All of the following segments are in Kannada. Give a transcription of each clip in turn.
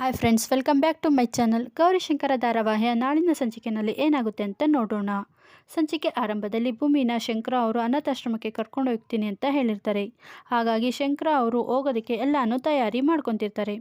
Hi friends welcome back to my channel Gaurishankara ಧಾರಾವಾಹಿಯ ನಾಳಿನ ಸಂಚಿಕೆಯಲ್ಲಿ ಏನಾಗುತ್ತೆ ಅಂತ ನೋಡೋಣ. ಸಂಚಿಕೆ ಆರಂಭದಲ್ಲಿ ಭೂಮಿನ ಶಂಕರ ಅವರು ಅನಾಥಾಶ್ರಮಕ್ಕೆ ಕರ್ಕೊಂಡು ಹೋಗ್ತೀನಿ ಅಂತ ಹೇಳಿರ್ತಾರೆ. ಹಾಗಾಗಿ ಶಂಕರ ಅವರು ಹೋಗೋದಕ್ಕೆ ಎಲ್ಲನೂ ತಯಾರಿ ಮಾಡ್ಕೊತಿರ್ತಾರೆ.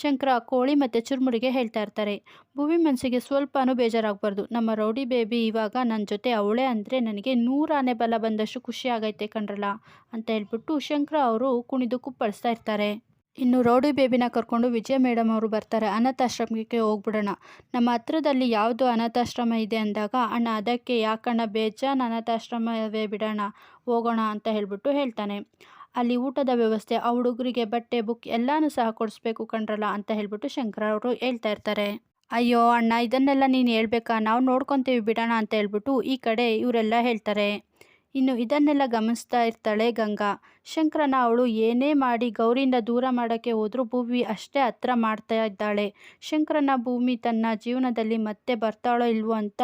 ಶಂಕರ ಕೋಳಿ ಮತ್ತು ಚುರುಮುರಿಗೆ ಹೇಳ್ತಾ ಇರ್ತಾರೆ. ಭೂಮಿ ಮನಸ್ಸಿಗೆ ಸ್ವಲ್ಪನೂ ಬೇಜಾರಾಗಬಾರ್ದು. ನಮ್ಮ ರೌಡಿ ಬೇಬಿ ಇವಾಗ ನನ್ನ ಜೊತೆ ಅವಳೇ ಅಂದರೆ ನನಗೆ ನೂರಾನೆ ಬಲ ಬಂದಷ್ಟು ಖುಷಿ ಆಗೈತೆ ಕಣ್ರಲ್ಲ ಅಂತ ಹೇಳ್ಬಿಟ್ಟು ಶಂಕರ ಅವರು ಕುಣಿದು ಕುಪ್ಪಳಿಸ್ತಾ ಇರ್ತಾರೆ. ಇನ್ನು ರೌಡಿ ಬೇಬಿನ ಕರ್ಕೊಂಡು ವಿಜಯ ಮೇಡಮ್ ಅವರು ಬರ್ತಾರೆ. ಅನಾಥಾಶ್ರಮಕ್ಕೆ ಹೋಗ್ಬಿಡೋಣ. ನಮ್ಮ ಹತ್ರದಲ್ಲಿ ಯಾವುದು ಅನಾಥಾಶ್ರಮ ಇದೆ ಅಂದಾಗ, ಅಣ್ಣ, ಅದಕ್ಕೆ ಯಾಕಣ್ಣ ಬೇಜಾನ್ ಅನಾಥಾಶ್ರಮವೇ ಬಿಡೋಣ, ಹೋಗೋಣ ಅಂತ ಹೇಳ್ಬಿಟ್ಟು ಹೇಳ್ತಾನೆ. ಅಲ್ಲಿ ಊಟದ ವ್ಯವಸ್ಥೆ, ಆ ಹುಡುಗರಿಗೆ ಬಟ್ಟೆ, ಬುಕ್ ಎಲ್ಲನೂ ಸಹ ಕೊಡಿಸ್ಬೇಕು ಕಣ್ರಲ್ಲ ಅಂತ ಹೇಳ್ಬಿಟ್ಟು ಶಂಕರ ಅವರು ಹೇಳ್ತಾ ಇರ್ತಾರೆ. ಅಯ್ಯೋ ಅಣ್ಣ, ಇದನ್ನೆಲ್ಲ ನೀನು ಹೇಳ್ಬೇಕಾ? ನಾವು ನೋಡ್ಕೊತೀವಿ ಬಿಡೋಣ ಅಂತ ಹೇಳ್ಬಿಟ್ಟು ಈ ಕಡೆ ಇವರೆಲ್ಲ ಹೇಳ್ತಾರೆ. ಇನ್ನು ಇದನ್ನೆಲ್ಲ ಗಮನಿಸ್ತಾ ಇರ್ತಾಳೆ ಗಂಗಾ. ಶಂಕರನ ಅವಳು ಏನೇ ಮಾಡಿ ಗೌರಿಯಿಂದ ದೂರ ಮಾಡೋಕ್ಕೆ ಹೋದರೂ ಭೂಮಿ ಅಷ್ಟೇ ಹತ್ರ ಮಾಡ್ತಾ ಇದ್ದಾಳೆ. ಶಂಕರನ ಭೂಮಿ ತನ್ನ ಜೀವನದಲ್ಲಿ ಮತ್ತೆ ಬರ್ತಾಳೋ ಇಲ್ವೋ ಅಂತ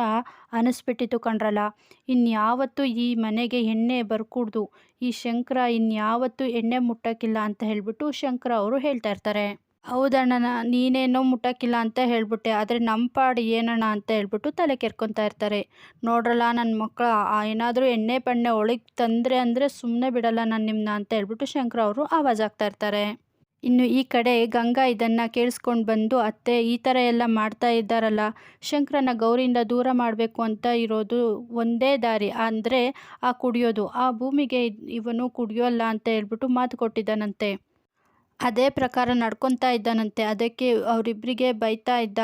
ಅನಿಸ್ಬಿಟ್ಟಿತ್ತು ಕಣ್ರಲ್ಲ ಇನ್ಯಾವತ್ತೂ ಈ ಮನೆಗೆ ಎಣ್ಣೆ ಬರ್ಕೂಡ್ದು. ಈ ಶಂಕರ ಇನ್ಯಾವತ್ತೂ ಎಣ್ಣೆ ಮುಟ್ಟಕ್ಕಿಲ್ಲ ಅಂತ ಹೇಳ್ಬಿಟ್ಟು ಶಂಕರ ಅವರು ಹೇಳ್ತಾ ಇರ್ತಾರೆ. ಹೌದಣ್ಣ ನೀನೇನೋ ಮುಟ್ಟಕ್ಕಿಲ್ಲ ಅಂತ ಹೇಳ್ಬಿಟ್ಟೆ. ಆದರೆ ನಮ್ಮ ಪಾಡು ಏನಣ್ಣ ಅಂತ ಹೇಳ್ಬಿಟ್ಟು ತಲೆ ಕೆರ್ಕೊತಾ ಇರ್ತಾರೆ. ನೋಡ್ರಲ್ಲ ನನ್ನ ಮಕ್ಕಳು ಏನಾದರೂ ಎಣ್ಣೆ ಪಣ್ಣೆ ಒಳಗೆ ತಂದರೆ ಅಂದರೆ ಸುಮ್ಮನೆ ಬಿಡಲ್ಲ ನಾನು ನಿಮ್ಮನ್ನ ಅಂತ ಹೇಳ್ಬಿಟ್ಟು ಶಂಕರ ಅವರು ಆವಾಜ್ ಆಗ್ತಾ ಇರ್ತಾರೆ. ಇನ್ನು ಈ ಕಡೆ ಗಂಗಾ ಇದನ್ನು ಕೇಳಿಸ್ಕೊಂಡು ಬಂದು ಅತ್ತೆ ಈ ಥರ ಎಲ್ಲ ಮಾಡ್ತಾ ಇದ್ದಾರಲ್ಲ ಶಂಕರನ ಗೌರಿಯಿಂದ ದೂರ ಮಾಡಬೇಕು ಅಂತ ಇರೋದು ಒಂದೇ ದಾರಿ. ಅಂದರೆ ಆ ಕುಡಿಯೋದು, ಆ ಭೂಮಿಗೆ ಇವನು ಕುಡಿಯೋಲ್ಲ ಅಂತ ಹೇಳ್ಬಿಟ್ಟು ಮಾತು ಕೊಟ್ಟಿದ್ದಾನಂತೆ. ಅದೇ ಪ್ರಕಾರ ನಡ್ಕೊತಾ ಇದ್ದಾನಂತೆ. ಅದಕ್ಕೆ ಅವರಿಬ್ಬರಿಗೆ ಬೈತಾ ಇದ್ದ.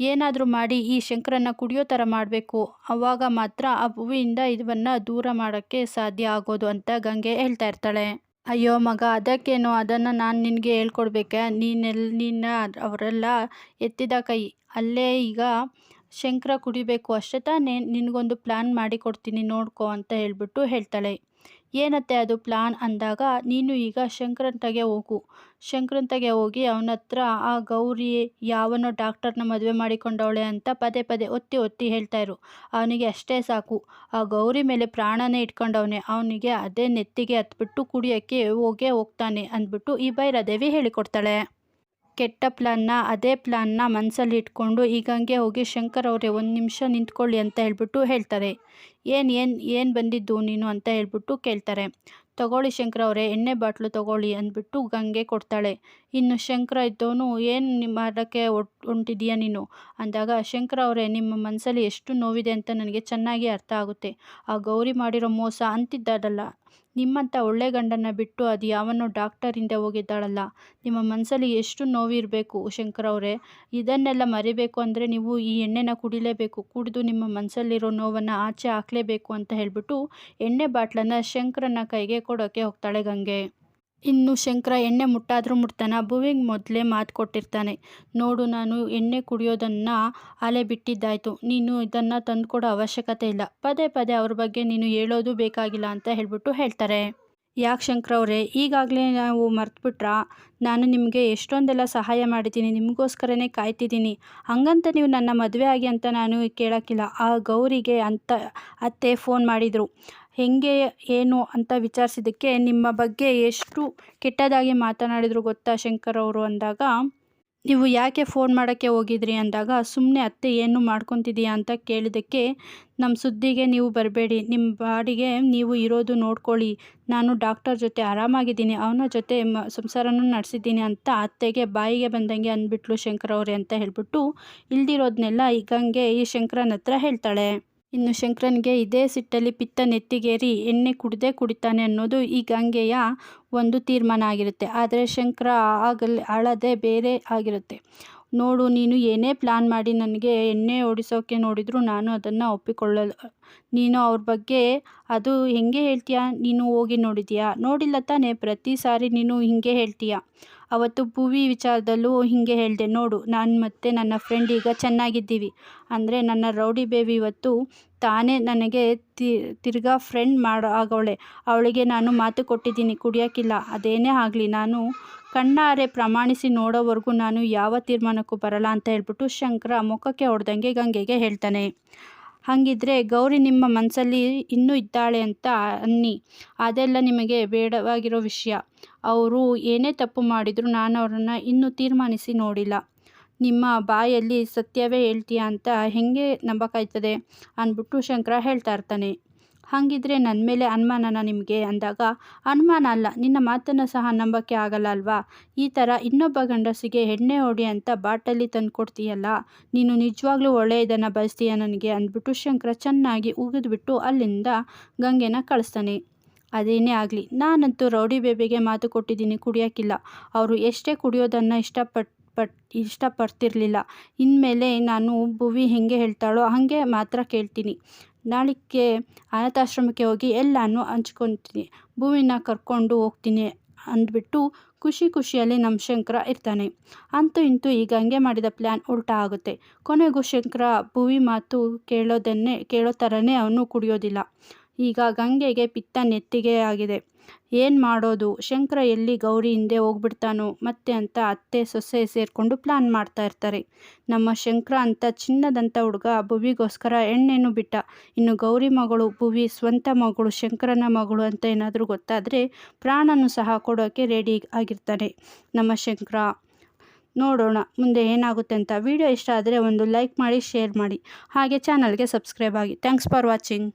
ಏನಾದರೂ ಮಾಡಿ ಈ ಶಂಕರನ್ನ ಕುಡಿಯೋ ಥರ ಮಾಡಬೇಕು. ಆವಾಗ ಮಾತ್ರ ಆ ಹೂವಿಯಿಂದ ಇದನ್ನು ದೂರ ಮಾಡೋಕ್ಕೆ ಸಾಧ್ಯ ಆಗೋದು ಅಂತ ಗಂಗೆ ಹೇಳ್ತಾ ಇರ್ತಾಳೆ. ಅಯ್ಯೋ ಮಗ, ಅದಕ್ಕೇನು? ಅದನ್ನು ನಾನು ನಿನಗೆ ಹೇಳ್ಕೊಡ್ಬೇಕೆ? ನೀನೆಲ್, ನಿನ್ನ ಅವರೆಲ್ಲ ಎತ್ತಿದ ಕೈ. ಅಲ್ಲೇ ಈಗ ಶಂಕರ ಕುಡಿಬೇಕು. ಅಷ್ಟೇ ತಾನೇ ನಿನಗೊಂದು ಪ್ಲ್ಯಾನ್ ಮಾಡಿ ಕೊಡ್ತೀನಿ ನೋಡ್ಕೊ ಅಂತ ಹೇಳ್ಬಿಟ್ಟು ಹೇಳ್ತಾಳೆ. ಏನತ್ತೆ ಅದು ಪ್ಲಾನ್ ಅಂದಾಗ, ನೀನು ಈಗ ಶಂಕರಂತಗೆ ತಗೆ ಹೋಗು. ಶಂಕರಂತಗೆ ತಗೆ ಹೋಗಿ ಅವನ ಹತ್ರ ಆ ಗೌರಿ ಯಾವನೋ ಡಾಕ್ಟರ್ನ ಮದುವೆ ಮಾಡಿಕೊಂಡವಳೆ ಅಂತ ಪದೇ ಪದೇ ಒತ್ತಿ ಒತ್ತಿ ಹೇಳ್ತಾ ಇರು. ಅವನಿಗೆ ಅಷ್ಟೇ ಸಾಕು. ಆ ಗೌರಿ ಮೇಲೆ ಪ್ರಾಣನೇ ಇಟ್ಕೊಂಡವನೆ. ಅವನಿಗೆ ಅದೇ ನೆತ್ತಿಗೆ ಹತ್ಬಿಟ್ಟು ಕುಡಿಯೋಕ್ಕೆ ಹೋಗೇ ಹೋಗ್ತಾನೆ ಅಂದ್ಬಿಟ್ಟು ಈ ಭೈರದೇವಿ ಹೇಳಿಕೊಡ್ತಾಳೆ. ಕೆಟ್ಟ ಪ್ಲಾನ್ನ, ಅದೇ ಪ್ಲಾನ್ನ ಮನಸ್ಸಲ್ಲಿ ಇಟ್ಕೊಂಡು ಈಗಂಗೆ ಹೋಗಿ ಶಂಕರ್ ಅವರೇ ಒಂದು ನಿಮಿಷ ನಿಂತ್ಕೊಳ್ಳಿ ಅಂತ ಹೇಳ್ಬಿಟ್ಟು ಹೇಳ್ತಾರೆ. ಏನು ಏನು ಏನು ಬಂದಿದ್ದು ನೀನು ಅಂತ ಹೇಳ್ಬಿಟ್ಟು ಕೇಳ್ತಾರೆ. ತಗೊಳ್ಳಿ ಶಂಕರ ಅವರೇ, ಎಣ್ಣೆ ಬಾಟ್ಲು ತಗೊಳ್ಳಿ ಅಂದ್ಬಿಟ್ಟು ಗಂಗೆ ಕೊಡ್ತಾಳೆ. ಇನ್ನು ಶಂಕರ ಇದ್ದವನು, ಏನು ನಿಮ್ಮ ಮಾಡೋಕ್ಕೆ ಹೊಂಟಿದೀಯ ನೀನು? ಅಂದಾಗ, ಶಂಕರ ಅವರೇ, ನಿಮ್ಮ ಮನಸ್ಸಲ್ಲಿ ಎಷ್ಟು ನೋವಿದೆ ಅಂತ ನನಗೆ ಚೆನ್ನಾಗಿ ಅರ್ಥ ಆಗುತ್ತೆ. ಆ ಗೌರಿ ಮಾಡಿರೋ ಮೋಸ ಅಂತಿದ್ದಾರಲ್ಲ ನಿಮ್ಮಂಥ ಒಳ್ಳೆ ಗಂಡನ ಬಿಟ್ಟು ಅದು ಯಾವನೋ ಡಾಕ್ಟರಿಂದ ಹೋಗಿದ್ದಾಳಲ್ಲ. ನಿಮ್ಮ ಮನಸ್ಸಲ್ಲಿ ಎಷ್ಟು ನೋವಿರಬೇಕು ಶಂಕರ ಅವರೇ. ಇದನ್ನೆಲ್ಲ ಮರಿಬೇಕು ಅಂದರೆ ನೀವು ಈ ಎಣ್ಣೆನ ಕುಡಿಲೇಬೇಕು. ಕುಡಿದು ನಿಮ್ಮ ಮನಸ್ಸಲ್ಲಿರೋ ನೋವನ್ನು ಆಚೆ ಹಾಕಲೇಬೇಕು ಅಂತ ಹೇಳಿಬಿಟ್ಟು ಎಣ್ಣೆ ಬಾಟ್ಲನ್ನು ಶಂಕರನ ಕೈಗೆ ಕೊಡೋಕ್ಕೆ ಹೋಗ್ತಾಳೆ ಗಂಗೆ. ಇನ್ನು ಶಂಕರ ಎಣ್ಣೆ ಮುಟ್ಟಾದರೂ ಮುಟ್ತಾನ, ಭುವಿಗೆ ಮೊದಲೇ ಮಾತು ಕೊಟ್ಟಿರ್ತಾನೆ. ನೋಡು ನಾನು ಎಣ್ಣೆ ಕುಡಿಯೋದನ್ನು ಅಲೆ ಬಿಟ್ಟಿದ್ದಾಯಿತು, ನೀನು ಇದನ್ನು ತಂದುಕೊಡೋ ಅವಶ್ಯಕತೆ ಇಲ್ಲ. ಪದೇ ಪದೇ ಅವ್ರ ಬಗ್ಗೆ ನೀನು ಹೇಳೋದು ಬೇಕಾಗಿಲ್ಲ ಅಂತ ಹೇಳಿಬಿಟ್ಟು ಹೇಳ್ತಾರೆ. ಯಾಕೆ ಶಂಕರ ಅವರೇ, ಈಗಾಗಲೇ ನಾವು ಮರ್ತುಬಿಟ್ರಾ? ನಾನು ನಿಮಗೆ ಎಷ್ಟೊಂದೆಲ್ಲ ಸಹಾಯ ಮಾಡಿದ್ದೀನಿ, ನಿಮಗೋಸ್ಕರನೇ ಕಾಯ್ತಿದ್ದೀನಿ. ಹಂಗಂತ ನೀವು ನನ್ನ ಮದುವೆ ಆಗಿ ಅಂತ ನಾನು ಕೇಳೋಕ್ಕಿಲ್ಲ. ಆ ಗೌರಿಗೆ ಅಂತ ಅತ್ತೆ ಫೋನ್ ಮಾಡಿದರು. ಹೇಗೆ, ಏನು ಅಂತ ವಿಚಾರಿಸಿದ್ದಕ್ಕೆ ನಿಮ್ಮ ಬಗ್ಗೆ ಎಷ್ಟು ಕೆಟ್ಟದಾಗಿ ಮಾತನಾಡಿದರು ಗೊತ್ತಾ ಶಂಕರ್ ಅವರು ಅಂದಾಗ, ನೀವು ಯಾಕೆ ಫೋನ್ ಮಾಡೋಕ್ಕೆ ಹೋಗಿದ್ರಿ ಅಂದಾಗ ಸುಮ್ಮನೆ ಅತ್ತೆ ಏನು ಮಾಡ್ಕೊತಿದ್ದೀಯಾ ಅಂತ ಕೇಳಿದ್ದಕ್ಕೆ ನಮ್ಮ ಸುದ್ದಿಗೆ ನೀವು ಬರಬೇಡಿ ನಿಮ್ಮ ಬಾಡಿಗೆ ನೀವು ಇರೋದು ನೋಡ್ಕೊಳ್ಳಿ, ನಾನು ಡಾಕ್ಟರ್ ಜೊತೆ ಆರಾಮಾಗಿದ್ದೀನಿ, ಅವನ ಜೊತೆ ಮ, ಸಂಸಾರನೂ ನಡೆಸಿದ್ದೀನಿ ಅಂತ ಅತ್ತೆಗೆ ಬಾಯಿಗೆ ಬಂದಂಗೆ ಅಂದ್ಬಿಟ್ಲು ಶಂಕರ್ ಅವರೇ ಅಂತ ಹೇಳ್ಬಿಟ್ಟು ಇಲ್ದಿರೋದನ್ನೆಲ್ಲ ಈಗಂಗೆ ಈ ಶಂಕರನ ಹತ್ರ ಹೇಳ್ತಾಳೆ. ಇನ್ನು ಶಂಕರನಿಗೆ ಇದೇ ಸಿಟ್ಟಲ್ಲಿ ಪಿತ್ತ ನೆತ್ತಿಗೇರಿ ಎಣ್ಣೆ ಕುಡ್ದೇ ಕುಡಿತಾನೆ ಅನ್ನೋದು ಈ ಗಂಗೆಯ ಒಂದು ತೀರ್ಮಾನ ಆಗಿರುತ್ತೆ. ಆದರೆ ಶಂಕರ ಆಗಲಿ ಅಳದೆ ಬೇರೆ ಆಗಿರುತ್ತೆ. ನೋಡು, ನೀನು ಏನೇ ಪ್ಲ್ಯಾನ್ ಮಾಡಿ ನನಗೆ ಎಣ್ಣೆ ಓಡಿಸೋಕೆ ನೋಡಿದರೂ ನಾನು ಅದನ್ನು ಒಪ್ಪಿಕೊಳ್ಳಲ್ಲ ನೀನು ಅವ್ರ ಬಗ್ಗೆ ಅದು ಹೆಂಗೆ ಹೇಳ್ತೀಯ? ನೀನು ಹೋಗಿ ನೋಡಿದೀಯಾ? ನೋಡಿಲ್ಲ ತಾನೇ, ಪ್ರತಿ ಸಾರಿ ನೀನು ಹೀಗೆ ಹೇಳ್ತೀಯ? ಅವತ್ತು ಭುವಿ ವಿಚಾರದಲ್ಲೂ ಹೀಗೆ ಹೇಳಿದೆ, ನೋಡು, ನಾನು ಮತ್ತು ನನ್ನ ಫ್ರೆಂಡ್ ಈಗ ಚೆನ್ನಾಗಿದ್ದೀವಿ. ಅಂದರೆ ನನ್ನ ರೌಡಿ ಬೇಬಿ ಇವತ್ತು ತಾನೇ ನನಗೆ ತಿರ್ಗಾ ಫ್ರೆಂಡ್ ಮಾಡೋ ಆಗವಳೆ. ಅವಳಿಗೆ ನಾನು ಮಾತು ಕೊಟ್ಟಿದ್ದೀನಿ, ಕುಡಿಯೋಕ್ಕಿಲ್ಲ. ಅದೇನೇ ಆಗಲಿ, ನಾನು ಕಣ್ಣಾರೆ ಪ್ರಮಾಣಿಸಿ ನೋಡೋವರೆಗೂ ನಾನು ಯಾವ ತೀರ್ಮಾನಕ್ಕೂ ಬರಲ್ಲ ಅಂತ ಹೇಳ್ಬಿಟ್ಟು ಶಂಕರ ಮುಖಕ್ಕೆ ಹೊಡೆದಂಗೆ ಗಂಗೆಗೆ ಹೇಳ್ತಾನೆ. ಹಾಗಿದ್ರೆ ಗೌರಿ ನಿಮ್ಮ ಮನಸ್ಸಲ್ಲಿ ಇನ್ನೂ ಇದ್ದಾಳೆ ಅಂತ ಅನ್ನಿ. ಅದೆಲ್ಲ ನಿಮಗೆ ಬೇಡವಾಗಿರೋ ವಿಷಯ. ಅವರು ಏನೇ ತಪ್ಪು ಮಾಡಿದರೂ ನಾನು ಅವರನ್ನು ಇನ್ನೂ ತೀರ್ಮಾನಿಸಿ ನೋಡಿಲ್ಲ. ನಿಮ್ಮ ಬಾಯಲ್ಲಿ ಸತ್ಯವೇ ಹೇಳ್ತೀಯ ಅಂತ ಹೇಗೆ ನಂಬಕಾಯ್ತದೆ? ಅಂದ್ಬಿಟ್ಟು ಶಂಕರ ಹೇಳ್ತಾ ಇರ್ತಾನೆ. ಹಾಗಿದ್ರೆ ನನ್ನ ಮೇಲೆ ಅನುಮಾನನ ನಿಮಗೆ? ಅಂದಾಗ, ಅನುಮಾನ ಅಲ್ಲ, ನಿನ್ನ ಮಾತನ್ನು ಸಹ ನಂಬಕ್ಕೆ ಆಗಲ್ಲ ಅಲ್ವಾ? ಈ ಥರ ಇನ್ನೊಬ್ಬ ಗಂಡಸಿಗೆ ಎಣ್ಣೆ ಹೊಡಿ ಅಂತ ಬಾಟಲಿ ತಂದು ಕೊಡ್ತೀಯಲ್ಲ? ನೀನು ನಿಜವಾಗ್ಲೂ ಒಳ್ಳೆಯದನ್ನು ಬಯಸ್ತೀಯ ನನಗೆ? ಅಂದ್ಬಿಟ್ಟು ಶಂಕರ ಚೆನ್ನಾಗಿ ಉಗಿದ್ಬಿಟ್ಟು ಅಲ್ಲಿಂದ ಗಂಗೆನ ಕಳಿಸ್ತಾನೆ. ಅದೇನೇ ಆಗಲಿ, ನಾನಂತೂ ರೌಡಿ ಬೇಬಿಗೆ ಮಾತು ಕೊಟ್ಟಿದ್ದೀನಿ ಕುಡಿಯೋಕ್ಕಿಲ್ಲ. ಅವರು ಎಷ್ಟೇ ಕುಡಿಯೋದನ್ನು ಇಷ್ಟಪಟ್ಟು ಪಟ್ ಇಷ್ಟಪಡ್ತಿರ್ಲಿಲ್ಲ. ಇನ್ಮೇಲೆ ನಾನು ಭುವಿ ಹೇಗೆ ಹೇಳ್ತಾಳೋ ಹಾಗೆ ಮಾತ್ರ ಕೇಳ್ತೀನಿ. ನಾಳೆಗೆ ಅನಾಥಾಶ್ರಮಕ್ಕೆ ಹೋಗಿ ಎಲ್ಲನೂ ಹಂಚ್ಕೊತೀನಿ. ಭುವಿನ ಕರ್ಕೊಂಡು ಹೋಗ್ತೀನಿ ಅಂದ್ಬಿಟ್ಟು ಖುಷಿ ಖುಷಿಯಲ್ಲಿ ನಮ್ಮ ಶಂಕರ ಇರ್ತಾನೆ. ಅಂತೂ ಇಂತೂ ಈಗ ಹಂಗೆ ಮಾಡಿದ ಪ್ಲ್ಯಾನ್ ಉಲ್ಟಾ ಆಗುತ್ತೆ. ಕೊನೆಗೂ ಶಂಕರ ಭುವಿ ಮಾತು ಕೇಳೋದನ್ನೇ, ಕೇಳೋ ಥರನೇ ಅವನು ಕುಡಿಯೋದಿಲ್ಲ. ಈಗ ಗಂಗೆಗೆ ಪಿತ್ತ ನೆತ್ತಿಗೆ ಆಗಿದೆ. ಏನು ಮಾಡೋದು? ಶಂಕರ ಎಲ್ಲಿ ಗೌರಿ ಹಿಂದೆ ಹೋಗ್ಬಿಡ್ತಾನೋ? ಮತ್ತೆ ಅಂತ ಅತ್ತೆ, ಸೊಸೆ ಸೇರಿಕೊಂಡು ಪ್ಲಾನ್ ಮಾಡ್ತಾ ಇರ್ತಾರೆ. ನಮ್ಮ ಶಂಕರ ಅಂತ ಚಿನ್ನದಂಥ ಹುಡುಗ ಭುವಿಗೋಸ್ಕರ ಎಣ್ಣೆನೂ ಬಿಟ್ಟ. ಇನ್ನು ಗೌರಿ ಮಗಳು, ಭುವಿ ಸ್ವಂತ ಮಗಳು, ಶಂಕರನ ಮಗಳು ಅಂತ ಏನಾದರೂ ಗೊತ್ತಾದರೆ ಪ್ರಾಣನೂ ಸಹ ಕೊಡೋಕ್ಕೆ ರೆಡಿ ಆಗಿರ್ತಾನೆ ನಮ್ಮ ಶಂಕರ. ನೋಡೋಣ, ಮುಂದೆ ಏನಾಗುತ್ತೆ ಅಂತ. ವಿಡಿಯೋ ಇಷ್ಟ ಆದರೆ ಒಂದು ಲೈಕ್ ಮಾಡಿ ಶೇರ್ ಮಾಡಿ. ಹಾಗೆ ಚಾನಲ್ಗೆ ಸಬ್ಸ್ಕ್ರೈಬ್ ಆಗಿ. Thanks for watching